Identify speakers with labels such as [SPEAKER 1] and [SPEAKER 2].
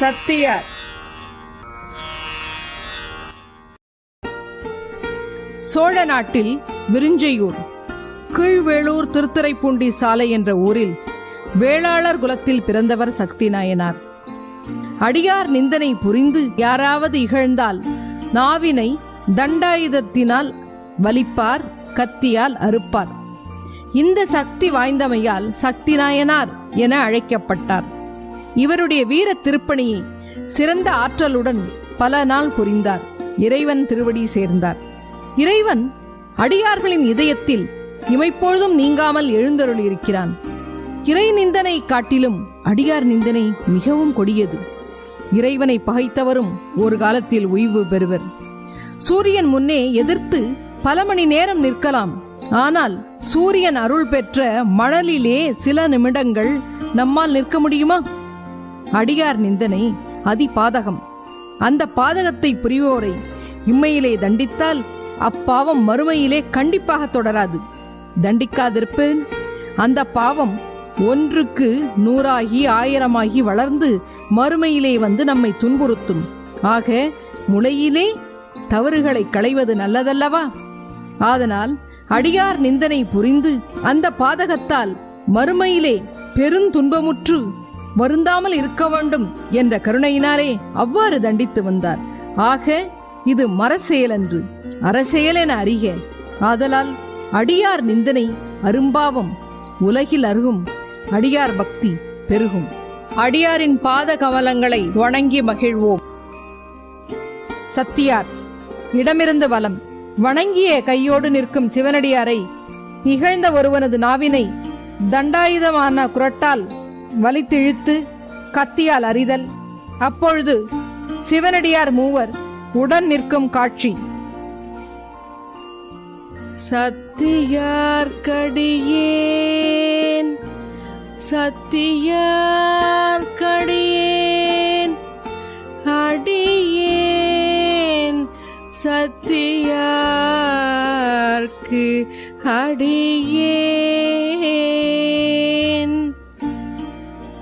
[SPEAKER 1] சத்தியார்
[SPEAKER 2] சோழ நாட்டில் விருஞ்சையூர் கீழ்வேளூர் திருத்துறைப்பூண்டி சாலை என்ற ஊரில் வேளாளர் குலத்தில் பிறந்தவர் சக்தி நாயனார். அடியார் நிந்தனை புரிந்து யாராவது இகழ்ந்தால் நாவினை தண்டாயுதத்தினால் வலிப்பார் கத்தியால் அறுப்பார். இந்த சக்தி வாய்ந்தமையால் சக்தி நாயனார் என அழைக்கப்பட்டார். இவருடைய வீர திருப்பணியை சிறந்த ஆற்றலுடன் பல நாள் புரிந்தார். இறைவன் திருவடி சேர்ந்தார். இறைவன் அடியார்களின் இதயத்தில் இமைப்பொழுதும் நீங்காமல் எழுந்தருளியிருக்கிறான். இறை நிந்தனை காட்டிலும் அடியார் நிந்தனை மிகவும் கொடியது. இறைவனை பகைத்தவரும் ஒரு காலத்தில் ஓய்வு பெறுவர். சூரியன் முன்னே எதிர்த்து பல மணி நேரம் நிற்கலாம். ஆனால் சூரியன் அருள் பெற்ற மணலிலே சில நிமிடங்கள் நம்மால் நிற்க முடியுமா? அடியார் நிந்தனை அதிபாதகம். அந்த பாதகத்தை புரிவோரை இம்மையிலே தண்டித்தால் அப்பாவம் மறுமையிலே கண்டிப்பாக தொடராது. தண்டிக்காதிருப்பேன் அந்த பாவம் ஒன்றுக்கு நூறாகி ஆயிரமாகி வளர்ந்து மறுமையிலே வந்து நம்மை துன்புறுத்தும். ஆக முளையிலே தவறுகளை களைவது நல்லதல்லவா? ஆதனால் அடியார் நிந்தனை புரிந்து அந்த பாதகத்தால் மறுமையிலே பெருந்துன்பமுற்று வருந்தாமல் இருக்க வேண்டும் என்ற கருணையினாலே அவ்வாறு தண்டித்து வந்தார். ஆக இது மரசெயலன்று. அறச்செயல் என அறிக. ஆதலால் அடியார் நிந்தனை அரும்பாவம் உலகில் அருகும் அடியார் பக்தி பெருகும். அடியாரின் பாத கமலங்களை வணங்கி மகிழ்வோம். சத்தியார் இடமிருந்து வலம். வணங்கிய கையோடு நிற்கும் சிவனடியாரை இகழ்ந்த ஒருவனது நாவினை தண்டாயுதமான குரட்டால் வலித்திழுத்து கத்தியால் அறிதல் அப்பொழுது சிவனடியார் மூவர் உடன் நிற்கும் காட்சி. சத்தியார்க்கடியேன் சத்தியார்கடியேன் அடியேன் சத்தியார்க்கு அடியேன்.